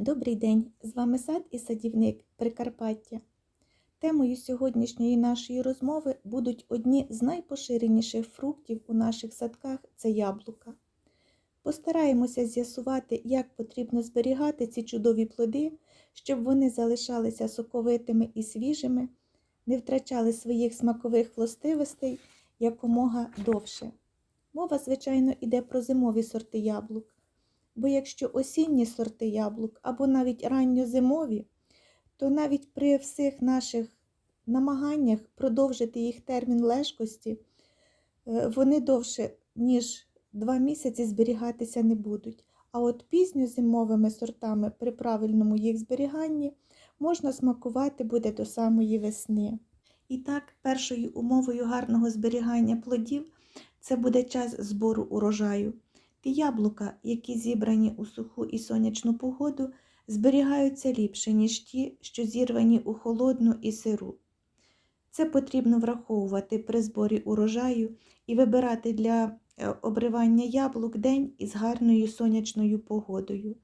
Добрий день! З вами сад і садівник Прикарпаття. Темою сьогоднішньої нашої розмови будуть одні з найпоширеніших фруктів у наших садках це яблука. Постараємося з'ясувати, як потрібно зберігати ці чудові плоди, щоб вони залишалися соковитими і свіжими, не втрачали своїх смакових властивостей якомога довше. Мова, звичайно, йде про зимові сорти яблук. Бо якщо осінні сорти яблук або навіть ранньозимові, то навіть при всіх наших намаганнях продовжити їх термін лежкості, е, вони довше, ніж два місяці зберігатися не будуть. А от пізньозимовими сортами при правильному їх зберіганні можна смакувати буде до самої весни. І так, першою умовою гарного зберігання плодів це буде час збору урожаю. Яблука, які зібрані у суху і сонячну погоду, зберігаються ліпше, ніж ті, що зірвані у холодну і сиру. Це потрібно враховувати при зборі урожаю і вибирати для е, обривання яблук день із гарною сонячною погодою.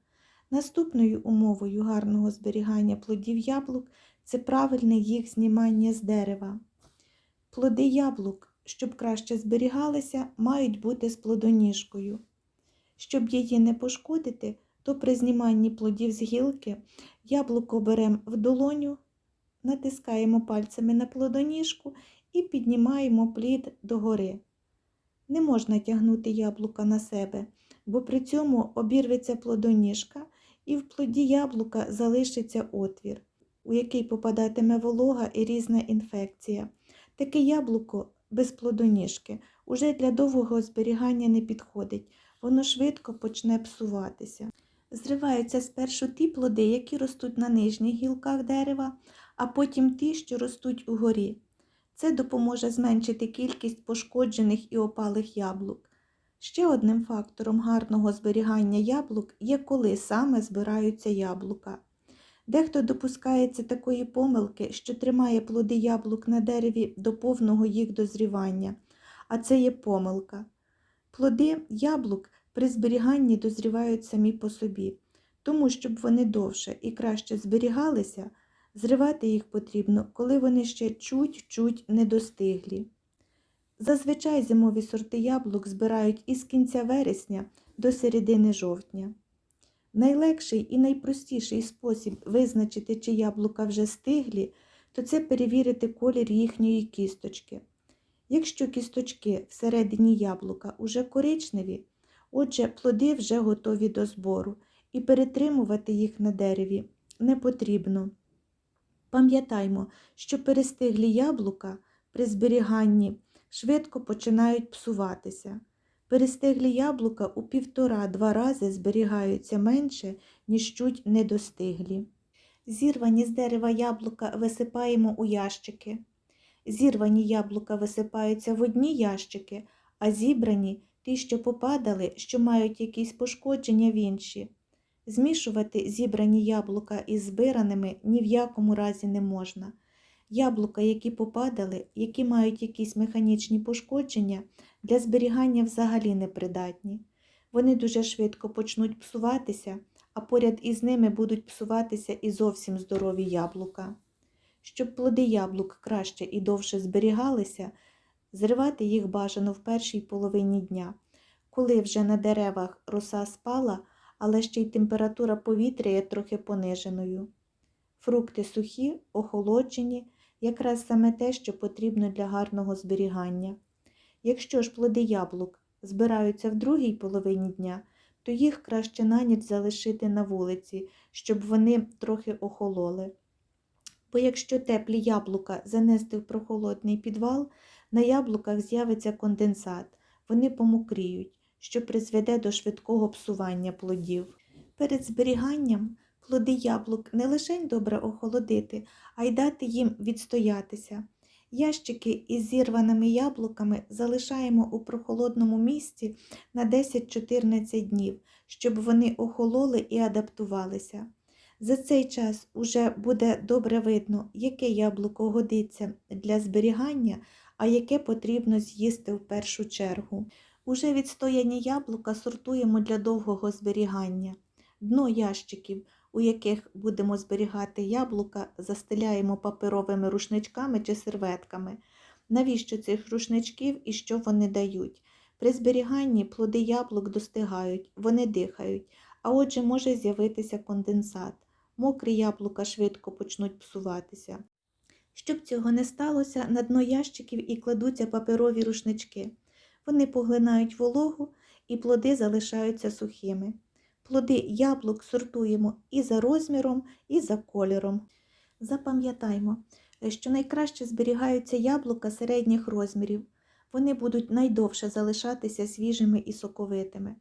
Наступною умовою гарного зберігання плодів яблук це правильне їх знімання з дерева. Плоди яблук, щоб краще зберігалися, мають бути з плодоніжкою. Щоб її не пошкодити, то при зніманні плодів з гілки яблуко беремо в долоню, натискаємо пальцями на плодоніжку і піднімаємо плід догори. Не можна тягнути яблука на себе, бо при цьому обірветься плодоніжка і в плоді яблука залишиться отвір, у який попадатиме волога і різна інфекція. Таке яблуко без плодоніжки уже для довгого зберігання не підходить воно швидко почне псуватися. Зриваються спершу ті плоди, які ростуть на нижніх гілках дерева, а потім ті, що ростуть угорі. Це допоможе зменшити кількість пошкоджених і опалих яблук. Ще одним фактором гарного зберігання яблук є коли саме збираються яблука. Дехто допускається такої помилки, що тримає плоди яблук на дереві до повного їх дозрівання, а це є помилка. Плоди яблук при зберіганні дозрівають самі по собі, тому, щоб вони довше і краще зберігалися, зривати їх потрібно, коли вони ще чуть-чуть недостиглі. Зазвичай зимові сорти яблук збирають із кінця вересня до середини жовтня. Найлегший і найпростіший спосіб визначити, чи яблука вже стиглі, то це перевірити колір їхньої кісточки. Якщо кісточки всередині яблука уже коричневі, отже, плоди вже готові до збору, і перетримувати їх на дереві не потрібно. Пам'ятаймо, що перестиглі яблука при зберіганні швидко починають псуватися. Перестиглі яблука у півтора-два рази зберігаються менше, ніж чуть недостиглі. Зірвані з дерева яблука висипаємо у ящики. Зірвані яблука висипаються в одні ящики, а зібрані ті, що попадали, що мають якісь пошкодження в інші. Змішувати зібрані яблука із збираними ні в якому разі не можна. Яблука, які попадали, які мають якісь механічні пошкодження, для зберігання взагалі непридатні. Вони дуже швидко почнуть псуватися, а поряд із ними будуть псуватися і зовсім здорові яблука. Щоб плоди яблук краще і довше зберігалися, зривати їх бажано в першій половині дня, коли вже на деревах роса спала, але ще й температура повітря є трохи пониженою. Фрукти сухі, охолоджені, якраз саме те, що потрібно для гарного зберігання. Якщо ж плоди яблук збираються в другій половині дня, то їх краще на ніч залишити на вулиці, щоб вони трохи охололи. Бо якщо теплі яблука занести в прохолодний підвал, на яблуках з'явиться конденсат, вони помокріють, що призведе до швидкого псування плодів. Перед зберіганням плоди яблук не лише добре охолодити, а й дати їм відстоятися. Ящики із зірваними яблуками залишаємо у прохолодному місці на 10-14 днів, щоб вони охололи і адаптувалися. За цей час уже буде добре видно, яке яблуко годиться для зберігання, а яке потрібно з'їсти в першу чергу. Уже відстояні яблука сортуємо для довгого зберігання. Дно ящиків у яких будемо зберігати яблука, застеляємо паперовими рушничками чи серветками. Навіщо цих рушничків і що вони дають? При зберіганні плоди яблук достигають, вони дихають, а отже може з'явитися конденсат. Мокрі яблука швидко почнуть псуватися. Щоб цього не сталося, на дно ящиків і кладуться паперові рушнички. Вони поглинають вологу і плоди залишаються сухими. Плоди яблук сортуємо і за розміром, і за кольором. Запам'ятаймо, що найкраще зберігаються яблука середніх розмірів. Вони будуть найдовше залишатися свіжими і соковитими.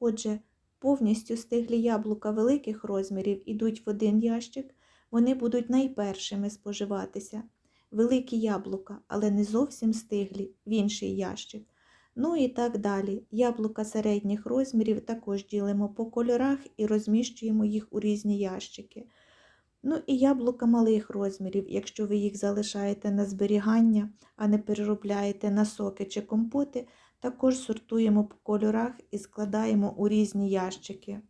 Отже, повністю стиглі яблука великих розмірів ідуть в один ящик, вони будуть найпершими споживатися. Великі яблука, але не зовсім стиглі, в інший ящик. Ну і так далі. Яблука середніх розмірів також ділимо по кольорах і розміщуємо їх у різні ящики. Ну і яблука малих розмірів, якщо ви їх залишаєте на зберігання, а не переробляєте на соки чи компоти, також сортуємо по кольорах і складаємо у різні ящики.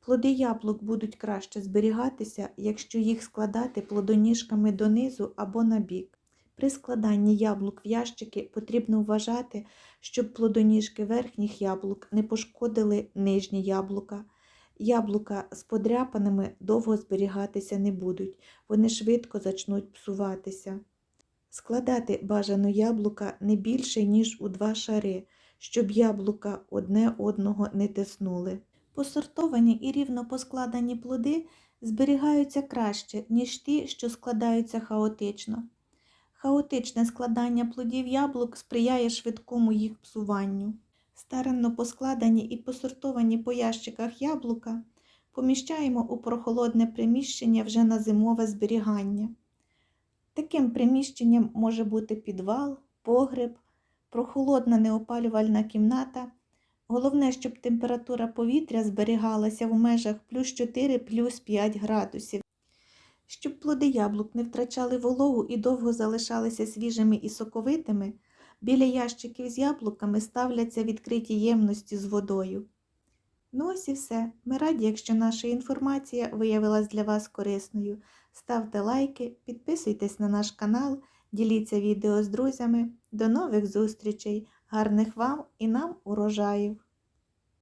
Плоди яблук будуть краще зберігатися, якщо їх складати плодоніжками донизу або на бік. При складанні яблук в ящики потрібно вважати, щоб плодоніжки верхніх яблук не пошкодили нижні яблука. Яблука з подряпаними довго зберігатися не будуть, вони швидко зачнуть псуватися. Складати бажано яблука не більше, ніж у два шари, щоб яблука одне одного не тиснули. Посортовані і рівно поскладені плоди зберігаються краще, ніж ті, що складаються хаотично. Хаотичне складання плодів яблук сприяє швидкому їх псуванню. Старанно поскладені і посортовані по ящиках яблука поміщаємо у прохолодне приміщення вже на зимове зберігання. Таким приміщенням може бути підвал, погреб, прохолодна неопалювальна кімната. Головне, щоб температура повітря зберігалася в межах плюс 4 плюс 5 градусів. Щоб плоди яблук не втрачали вологу і довго залишалися свіжими і соковитими, біля ящиків з яблуками ставляться відкриті ємності з водою. Ну ось і все. Ми раді, якщо наша інформація виявилась для вас корисною. Ставте лайки, підписуйтесь на наш канал, діліться відео з друзями. До нових зустрічей! Гарних вам і нам урожаїв!